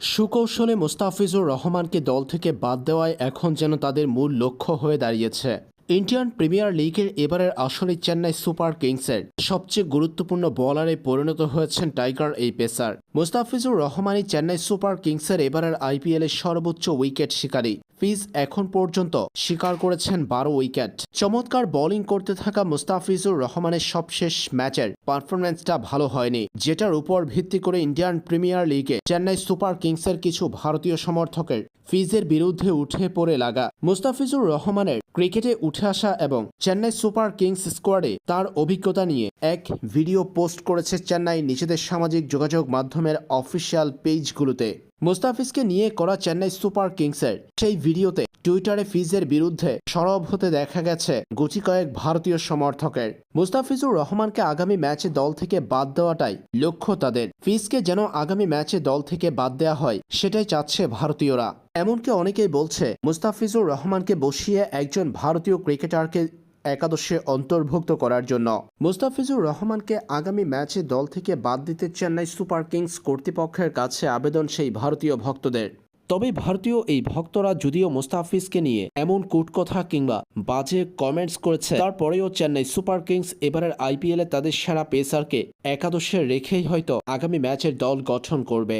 সুকৌশলে মোস্তাফিজুর রহমানকে দল থেকে বাদ দেওয়ায় এখন যেন তাদের মূল লক্ষ্য হয়ে দাঁড়িয়েছে। ইন্ডিয়ান প্রিমিয়ার লিগের এবারের আসরে চেন্নাই সুপার কিংসের সবচেয়ে গুরুত্বপূর্ণ বলারে পরিণত হয়েছেন টাইগার এই পেসার। মুস্তাফিজুর রহমানই চেন্নাই সুপার কিংসের এবারের আইপিএলের সর্বোচ্চ উইকেট শিকারী। ফিজ এখন পর্যন্ত স্বীকার করেছেন বারো উইকেট। চমৎকার বোলিং করতে থাকা মুস্তাফিজুর রহমানের সবশেষ ম্যাচের পারফরম্যান্সটা ভালো হয়নি, যেটার উপর ভিত্তি করে ইন্ডিয়ান প্রিমিয়ার লিগে চেন্নাই সুপার কিংসের কিছু ভারতীয় সমর্থকের ফিজের বিরুদ্ধে উঠে পড়ে লাগা। মুস্তাফিজুর রহমানের ক্রিকেটে উঠে আসা এবং চেন্নাই সুপার কিংস স্কোয়াডে তার অভিজ্ঞতা নিয়ে এক ভিডিও পোস্ট করেছে চেন্নাই। নিজেদের সামাজিক যোগাযোগ মাধ্যমের অফিসিয়াল পেজগুলোতে মুস্তাফিজকে নিয়ে করা চেন্নাই সুপার কিংসের সেই ভিডিওতে টুইটারে ফিজের বিরুদ্ধে সরব হতে দেখা গেছে গুটি কয়েক ভারতীয় সমর্থকের। মুস্তাফিজুর রহমানকে আগামী ম্যাচে দল থেকে বাদ দেওয়াটাই লক্ষ্য তাদের। ফিজকে যেন আগামী ম্যাচে দল থেকে বাদ দেওয়া হয়, সেটাই চাচ্ছে ভারতীয়রা। এমনকি অনেকেই বলছে, মুস্তাফিজুর রহমানকে বসিয়ে একজন ভারতীয় ক্রিকেটারকে একাদশে অন্তর্ভুক্ত করার জন্য। মুস্তাফিজুর রহমানকে আগামী ম্যাচে দল থেকে বাদ দিতে চেন্নাই সুপার কিংস কর্তৃপক্ষের কাছে আবেদন সেই ভারতীয় ভক্তদের। তবে ভারতীয় এই ভক্তরা যদিও মুস্তাফিজকে নিয়ে এমন কূটকথা কিংবা বাজে কমেন্টস করেছে, তারপরেও চেন্নাই সুপার কিংস এবারের আইপিএলে তাদের সেরা পেসারকে একাদশে রেখেই হয়তো আগামী ম্যাচের দল গঠন করবে।